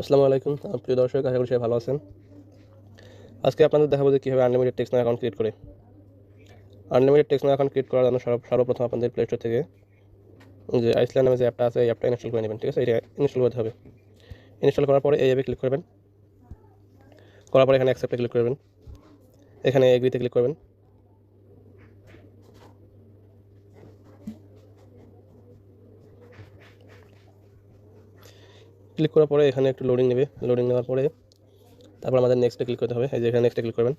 আসসালামু আলাইকুম প্রিয় দর্শক, আশা করি সবাই ভালো আছেন। আজকে আপনাদের দেখাবো যে কীভাবে আনলিমিটেড টেক্সট অ্যাকাউন্ট ক্রিয়েট করে। আনলিমিটেড টেক্সট অ্যাকাউন্ট ক্রিয়েট করার জন্য সর্বপ্রথম আপনাদের প্লে স্টোর থেকে যে আইসল্যান্ড নামে যে অ্যাপটা আছে, এই অ্যাপটা ইনস্টল করে নেবেন, ঠিক আছে? এটা ইনস্টল করতে হবে। ইনস্টল করার পরে এই অ্যাপে ক্লিক করবেন। করার পরে এখানে অ্যাকসেপ্টে ক্লিক করবেন। এখানে এগ্রিতে ক্লিক করবেন। ক্লিক করার পরে এখানে একটু লোডিং নেবে। লোডিং নেওয়ার পরে তারপর আমাদের নেক্সটে ক্লিক করতে হবে। এই যে এখানে নেক্সটে ক্লিক করবেন।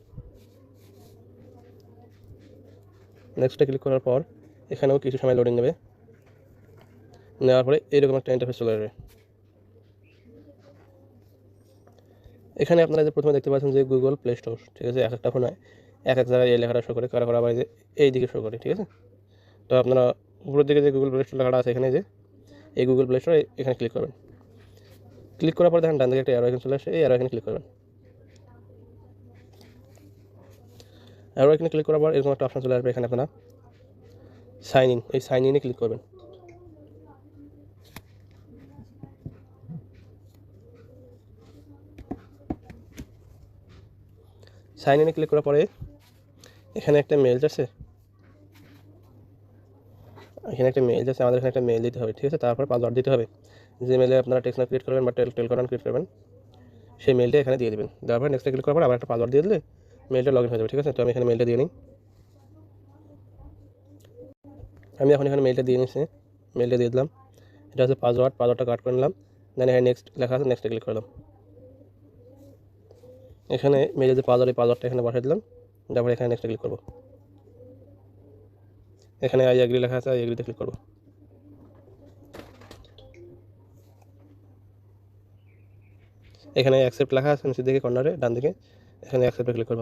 নেক্সটে ক্লিক করার পর এখানেও কিছু সময় লোডিং নেবে। নেওয়ার পরে এইরকম একটা ইন্টারফেস চলে আসবে। এখানে আপনারা যে প্রথমে দেখতে পাচ্ছেন যে গুগল প্লে স্টোর ঠিক আছে? এক একটা ফোনে এক এক জায়গায় এই লেখাটা শো করে, কারা করা আবার যে এই দিকে শো করে, ঠিক আছে? তো আপনারা উপরের দিকে যে গুগল প্লে স্টোর লেখাটা আছে এখানে যে, এই গুগল প্লে স্টোর এখানে ক্লিক করবেন। ক্লিক করার পর দেখেন ডান দিকে একটা অ্যারো এখানে চলে আসে, এই অ্যারো এখানে ক্লিক করবেন। অ্যারো এখানে ক্লিক করার পর এরকম একটা অপশন চলে আসবে এখানে আপনারা। সাইন ইন এই সাইন ইনে ক্লিক করবেন। সাইন ইনে ক্লিক করার পরে এখানে একটা মেল আছে। এখানে একটা মেল আছে, আমাদের এখানে একটা মেল দিতে হবে, ঠিক আছে? তারপর পাসওয়ার্ড দিতে হবে। যে মেলে আপনারা টেক্সট ক্রিয়েট করবেন বা টেল টেলকরান ক্রিয়েট করবেন, সেই মেলটা এখানে দিয়ে দেবেন। দেওয়ার পর নেক্সটে ক্লিক করার পর আবার একটা পাসওয়ার্ড দিয়ে দিলে মেলটা লগ ইন হয়ে যাবে, ঠিক আছে? তো আমি এখানে মেলটা দিয়ে নিই। আমি এখন এখানে মেলটা দিয়ে নিচ্ছি মেলটা দিয়ে দিলাম। এটা হচ্ছে পাসওয়ার্ড পাসওয়ার্ডটা কাট করে নিলাম। দেন এখানে নেক্সট লেখা আছে নেক্সটে ক্লিক করলাম এখানে মেলে যে পাসওয়ার্ড এই পাসওয়ার্ডটা এখানে বসাই দিলাম। তারপরে এখানে নেক্সটে ক্লিক করব। এখানে আই এগ্রি লেখা আছে আই এগ্রিতে ক্লিক করব। এখানে অ্যাকসেপ্ট লেখা আছে নিচের দিকে কর্নারে ডান দিকে এখানে অ্যাকসেপ্টে ক্লিক করব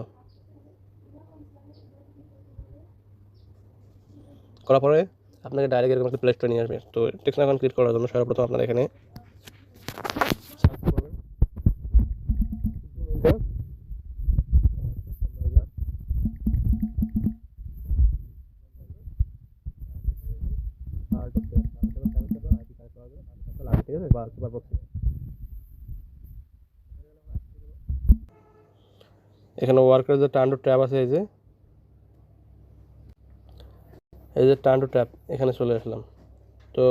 করার পরে আপনাকে ডাইরেক্ট এরকম একটা প্লে স্টোর নিয়ে আসবে তো টেক্সট অ্যাকাউন্ট ক্রিয়েট করার জন্য সর্বপ্রথম আপনারা এখানে বা সুপার বক্স এখানে ওয়ার্কের যে টান টু ট্যাব আছে, এই যে। এই যে টান টু ট্যাব, এখানে চলে আসলাম। তো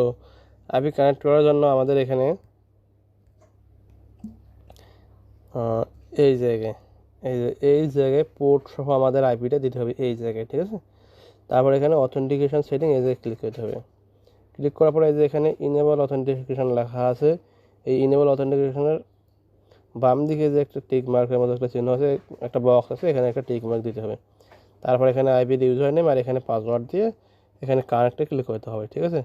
আইপি কানেক্ট করার জন্য আমাদের এখানে এই জায়গায়, এই যে, এই জায়গায় পোর্ট সহ আমাদের আইপিটা দিতে হবে, এই জায়গায়, ঠিক আছে? তারপর এখানে অথেন্টিকেশন সেটিং এই জায়গায় ক্লিক করতে হবে। ক্লিক করার পরে এই যে এখানে ইনেবল অথেন্টিকেশন লেখা আছে, এই ইনেবল অথেন্টিকেশনের বাম দিকে যে একটা টিক মার্কের মতো একটা চিহ্ন আছে, একটা বক্স আছে, এখানে একটা টিক মার্ক দিতে হবে। তারপর এখানে আইপি ইউজার নেম আর এখানে পাসওয়ার্ড দিয়ে এখানে কানেক্টে ক্লিক করতে হবে, ঠিক আছে?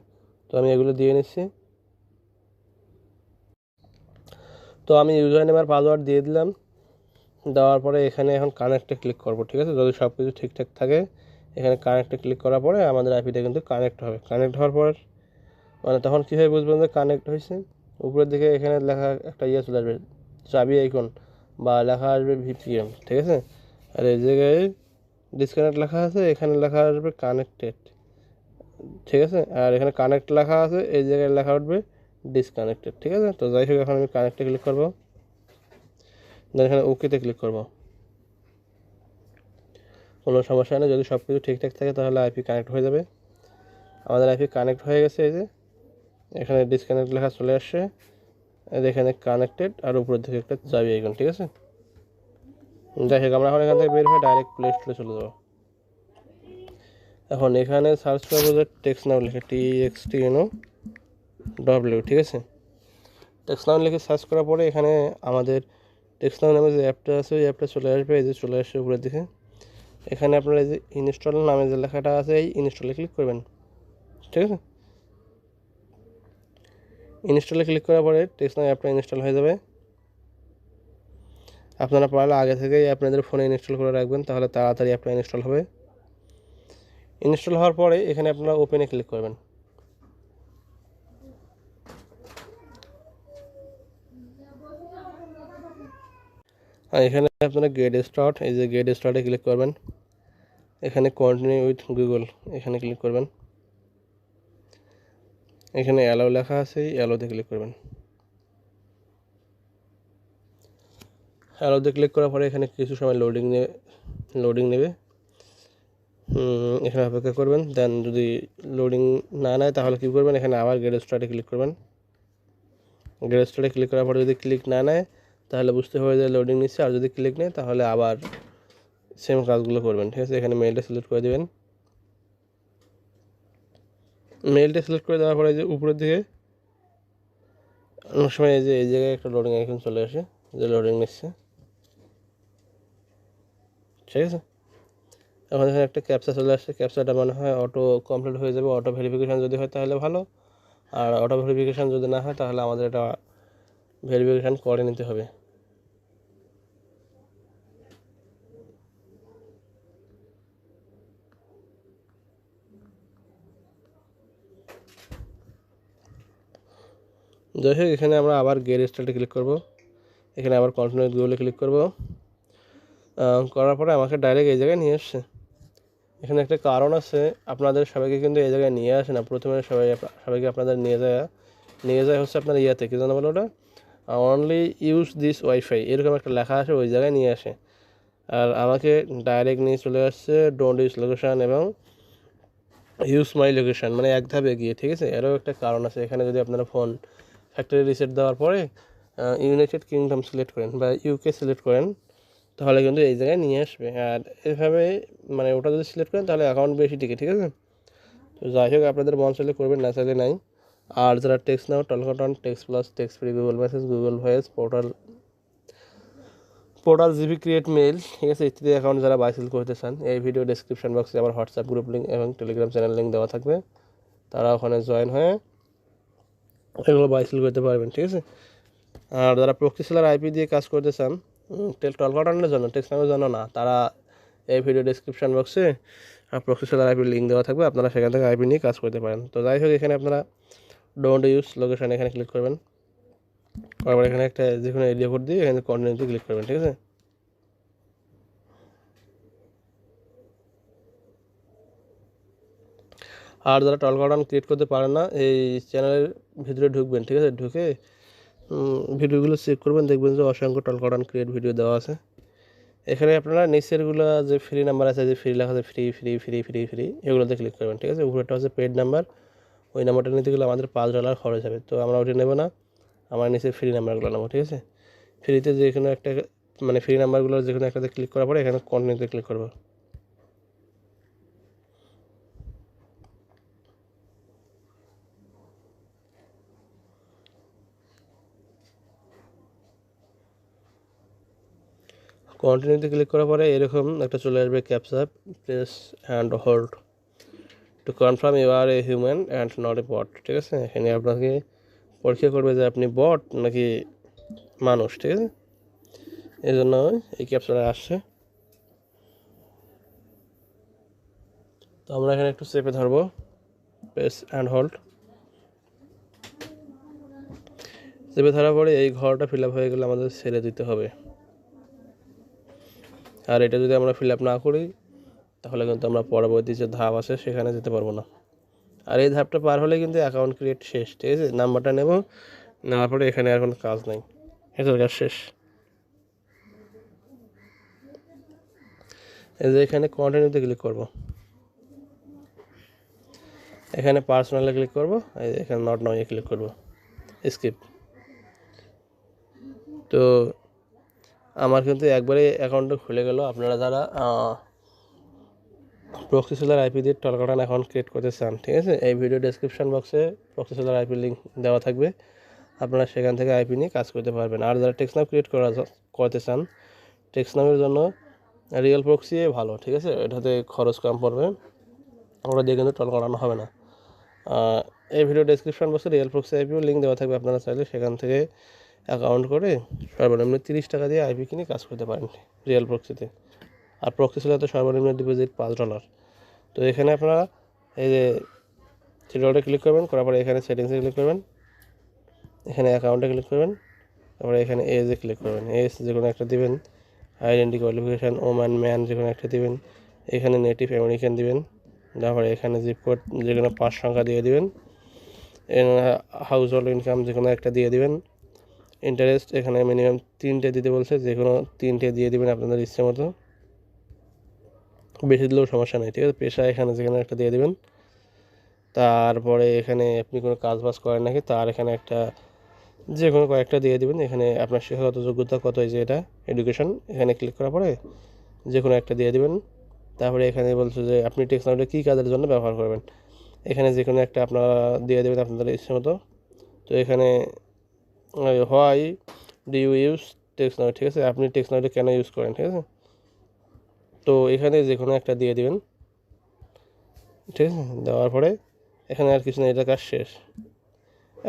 তো আমি এগুলো দিয়ে নিচ্ছি। তো আমি ইউজার নেম আর পাসওয়ার্ড দিয়ে দিলাম। দেওয়ার পরে এখানে এখন কানেক্টে ক্লিক করব, ঠিক আছে? যদি সব কিছু ঠিকঠাক থাকে, এখানে কানেক্টে ক্লিক করার পরে আমাদের আইপিটা কিন্তু কানেক্ট হবে। কানেক্ট হওয়ার পর মানে তখন কীভাবে বুঝবেন যে কানেক্ট হয়েছে? উপরের দিকে এখানে লেখা একটা ইয়ে চলে আসবে চাবি আইকন বা লেখা আসবে ভিপিএম, ঠিক আছে? আর এই জায়গায় ডিসকানেক্ট লেখা আছে, এখানে লেখা আসবে কানেক্টেড ঠিক আছে? আর এখানে কানেক্ট লেখা আছে, এই জায়গায় লেখা উঠবে ডিসকানেক্টেড ঠিক আছে? তো যাই হোক, এখন আমি কানেক্টে ক্লিক করব। দেন এখানে ওকেতে ক্লিক করব। কোনো সমস্যা নেই, যদি সব কিছু ঠিকঠাক থাকে, তাহলে আইপি কানেক্ট হয়ে যাবে। আমাদের আইপি কানেক্ট হয়ে গেছে, এই যে। এখানে ডিসকানেক্ট লেখা চলে আসছে। এখানে কানেক্টেড আর উপরের দিকে একটা চাবি আইকন ঠিক আছে? যাই হোক, আমরা এখন এখান থেকে বের হয়ে ডাইরেক্ট প্লে স্টোরে চলে যাব। এখন এখানে সার্চ করব যে টেক্সট নাম লিখে T X T N O W ঠিক আছে? টেক্সট নাম লিখে সার্চ করার পরে এখানে আমাদের টেক্সট নাম নামে যে অ্যাপটা আছে, ওই অ্যাপটা চলে আসবে, এই যে চলে আসবে উপরের দিকে। এখানে আপনার এই যে ইনস্টল নামে যে লেখাটা আছে, এই ইনস্টলে ক্লিক করবেন, ঠিক আছে? ইনস্টলে ক্লিক করার পরে টেক্সট অ্যাপটা ইনস্টল হয়ে যাবে। আপনারা পারলে আগে থেকেই আপনাদের ফোনে ইনস্টল করে রাখবেন, তাহলে তাড়াতাড়ি অ্যাপটা ইনস্টল হবে। ইনস্টল হওয়ার পরে এখানে আপনারা ওপেনে ক্লিক করবেন। আর এখানে আপনারা গেট স্টার্ট এই যে গেট স্টার্টে ক্লিক করবেন। এখানে কন্টিনিউ উইথ গুগল এখানে ক্লিক করবেন। এখানে অ্যালাও লেখা আছে অ্যালোতে ক্লিক করবেন। অ্যালোতে ক্লিক করার পরে এখানে কিছু সময় লোডিং নেবে লোডিং নেবে। এখানে অপেক্ষা করবেন। দেন যদি লোডিং না নেয়, তাহলে কী করবেন? এখানে আবার গেট স্টার্টে ক্লিক করবেন। গেট স্টার্টে ক্লিক করার পরে যদি ক্লিক না নেয়, তাহলে বুঝতে হবে যে লোডিং নিচ্ছে। আর যদি ক্লিক নেয়, তাহলে আবার সেম কাজগুলো করবেন। ঠিক আছে? এখানে মেলটা সিলেক্ট করে দেবেন। মেলটা সিলেক্ট করে দেওয়ার পরে যে উপরের দিকে, অনেক সময় এই যে, এই জায়গায় একটা লোডিং আইকন চলে আসে, যে লোডিং নিচ্ছে। ঠিক আছে? এখন এখানে একটা ক্যাপচা চলে আসছে ক্যাপচাটা মনে হয় অটো কমপ্লিট হয়ে যাবে। অটো ভেরিফিকেশান যদি হয় তাহলে ভালো। আর অটো ভেরিফিকেশান যদি না হয় তাহলে আমাদের এটা ভেরিফিকেশান করে নিতে হবে। যাই হোক এখানে আমরা আবার গের স্টাইলটা ক্লিক করব। এখানে আবার কন্টিনিউ গুগলে ক্লিক করব। করার পরে আমাকে ডাইরেক্ট এই জায়গায় নিয়ে আসছে। এখানে একটা কারণ আছে, আপনাদের সবাইকে কিন্তু এই জায়গায় নিয়ে আসে না। প্রথমে সবাই সবাইকে আপনাদের নিয়ে যায়। নিয়ে যায় হচ্ছে আপনার ইয়াতে, কী জানো বলো ওটা? অনলি ইউজ দিস ওয়াইফাই এরকম একটা লেখা আসে ওই জায়গায় নিয়ে আসে। আর আমাকে ডাইরেক্ট নিয়ে চলে আসছে ডোন্ট ইউজ লোকেশান এবং ইউজ মাই লোকেশান মানে এক ধাপে গিয়ে ঠিক আছে? এরও একটা কারণ আছে, এখানে যদি আপনারা ফোন ফ্যাক্টরি রিসেট দেওয়ার পরে ইউনাইটেড কিংডম সিলেক্ট করেন বা ইউকে সিলেক্ট করেন, তাহলে কিন্তু এই জায়গায় নিয়ে আসবে। আর এভাবে মানে ওটা যদি সিলেক্ট করেন, তাহলে অ্যাকাউন্ট বেশি টিকে, ঠিক আছে? তো যাই হোক, আপনাদের মন চাইলে করবেন, না চাইলে নাই। আর যারা text now Talkatone text plus text free Google message Google voice portal portal GB create mail ঠিক আছে? ইত্যাদি অ্যাকাউন্ট যারা বাইসেল করতে চান, এই ভিডিও ডেসক্রিপশন বক্সে আমার হোয়াটসঅ্যাপ গ্রুপ লিঙ্ক এবং টেলিগ্রাম চ্যানেল লিঙ্ক দেওয়া থাকবে। তারা ওখানে জয়েন হয়ে এগুলো বাইসেল করতে পারবেন, ঠিক আছে? আর যারা প্রক্সি সেলার আইপি দিয়ে কাজ করতে চান টেল টলকাটানের জন্য টেক্স নামের জন্য না, তারা এই ভিডিও ডেসক্রিপশন বক্সে প্রক্সি সেলার আইপির লিঙ্ক দেওয়া থাকবে, আপনারা সেখান থেকে আইপি নিয়ে কাজ করতে পারেন। তো যাই হোক, এখানে আপনারা ডোন্ট ইউজ লোকেশন এখানে ক্লিক করবেন। তারপর এখানে একটা যে কোনো এরিয়া কোড দিয়ে এখানে কন্টিনিউতে ক্লিক করবেন, ঠিক আছে? আর যারা টল টলকাটান ক্রিয়েট করতে পারেন না, এই চ্যানেলের ভিতরে ঢুকবেন, ঠিক আছে? ঢুকে ভিডিওগুলো চেক করবেন, দেখবেন যে অসংখ্য টল টলকাটান ক্রিয়েট ভিডিও দেওয়া আছে। এখানে আপনারা নিচেরগুলো যে ফ্রি নাম্বার আছে, যে ফ্রি লেখা আছে free free free free free এগুলোতে ক্লিক করবেন, ঠিক আছে? উপরেরটা হচ্ছে পেড নাম্বার ওই নাম্বারটা নিতে গেলে আমাদের পাঁচ ডলার খরচ হবে, তো আমরা ওটা নেব না, আমরা নিচে ফ্রি নাম্বারগুলো নেব, ঠিক আছে? ফ্রিতে যে কোনো একটা মানে ফ্রি নাম্বারগুলো যে কোনো একটাতে ক্লিক করার পরে এখানে কন্টিনিউতে ক্লিক করব। কন্টিনিউতে ক্লিক করার পরে এরকম একটা চলে আসবে captcha press and hold to confirm you are a human and not a bot ঠিক আছে? এখানে আপনাকে পরীক্ষা করবে যে আপনি বট নাকি মানুষ, ঠিক আছে? এই জন্য এই ক্যাপচাটা আসছে। তো আমরা এখানে একটু চেপে ধরবো। প্রেস অ্যান্ড হোল্ড চেপে ধরার পরে এই ঘরটা ফিল আপ হয়ে গেলে আমাদের ছেড়ে দিতে হবে। আর এটা যদি আমরা ফিল আপ না করি, তাহলে কিন্তু আমরা পরবর্তী যে ধাপ আছে, সেখানে যেতে পারব না। আর এই ধাপটা পার হলে কিন্তু অ্যাকাউন্ট ক্রিয়েট শেষ, ঠিক আছে? নাম্বারটা নেব, নেওয়ার পরে এখানে আর কোনো কাজ নেই। এটার কাজ শেষ। এই যে এখানে কন্টিনিউতে ক্লিক করব। এখানে পার্সোনালে ক্লিক করব, এই এখানে নট নয় ক্লিক করব। স্কিপ তো আমার কিন্তু একবারে অ্যাকাউন্টটা খুলে গেল। আপনারা যারা প্রক্সি সেলার আইপি দিয়ে টলকাটান অ্যাকাউন্ট ক্রিয়েট করতে চান, ঠিক আছে? এই ভিডিও ডেসক্রিপশন বক্সে প্রক্সি সেলার আইপি লিঙ্ক দেওয়া থাকবে। আপনারা সেখান থেকে আইপি নিয়ে কাজ করতে পারবেন। আর যারা টেক্সনাম ক্রিয়েট করা করতে চান টেক্সনামের জন্য রিয়েল প্রক্সি ভালো, ঠিক আছে? এটাতে খরচ কম পড়বে। ওটা দিয়ে কিন্তু টল করানো হবে না। এই ভিডিও ডেসক্রিপশন বক্সে রিয়েল প্রক্সি আইপিও লিঙ্ক দেওয়া থাকবে। আপনারা চাইলে সেখান থেকে অ্যাকাউন্ট করে সর্বনিম্ন তিরিশ টাকা দিয়ে আইপি কিনে কাজ করতে পারেন রিয়েল প্রক্সিতে আর প্রক্সি ছিল তো সর্বনিম্ন ডিপোজিট পাঁচ ডলার তো এখানে আপনারা এই যে থ্রি ডটে ক্লিক করবেন, করার পরে এখানে সেটিংসে ক্লিক করবেন। এখানে অ্যাকাউন্টে ক্লিক করবেন। তারপরে এখানে এজে ক্লিক করবেন। এজ যে কোনো একটা দিবেন। আইডেন্টি কোয়ালিফিকেশান ওম্যান ম্যান যে কোনো একটা দিবেন। এখানে নেটিভ আমেরিকান দিবেন। তারপরে এখানে জিপ কোড যে কোনো পাঁচ সংখ্যা দিয়ে দিবেন। হাউস হোল্ড ইনকাম যে কোনো একটা দিয়ে দিবেন। ইন্টারেস্ট এখানে মিনিমাম তিনটে দিতে বলছে, যে কোনো তিনটে দিয়ে দেবেন আপনাদের ইচ্ছে মতো। বেশি দিলেও সমস্যা নেই, ঠিক আছে? পেশা এখানে যেখানে একটা দিয়ে দেবেন। তারপরে এখানে আপনি কোনো কাজ বাজ করেন নাকি, তার এখানে একটা যে কোনো কয়েকটা দিয়ে দেবেন। এখানে আপনার শিক্ষাগত যোগ্যতা কত এই যে এটা এডুকেশন এখানে ক্লিক করার পরে যে কোনো একটা দিয়ে দেবেন। তারপরে এখানে বলছে যে আপনি টেকনোলজি কী কাজের জন্য ব্যবহার করবেন। এখানে যে কোনো একটা আপনারা দিয়ে দেবেন আপনাদের ইচ্ছে মতো। তো এখানে why do you use technology ঠিক আছে? আপনি টেক্সট টেকনোলজি কেন ইউজ করেন? ঠিক আছে? তো এখানে যে কোনো একটা দিয়ে দিবেন। ঠিক আছে? দেওয়ার পরে এখানে আর কিছু নেই এটা কাজ শেষ।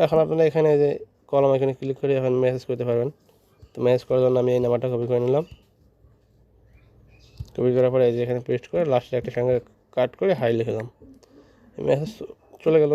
এখন আপনারা এখানে যে কলম এখানে ক্লিক করে এখন মেসেজ করতে পারবেন। তো মেসেজ করার জন্য আমি এই নাম্বারটা কপি করে নিলাম। কপি করার পরে এই যে এখানে পেস্ট করে লাস্টে একটা সঙ্গে কাট করে হাই লিখে দিলাম। মেসেজ চলে গেল।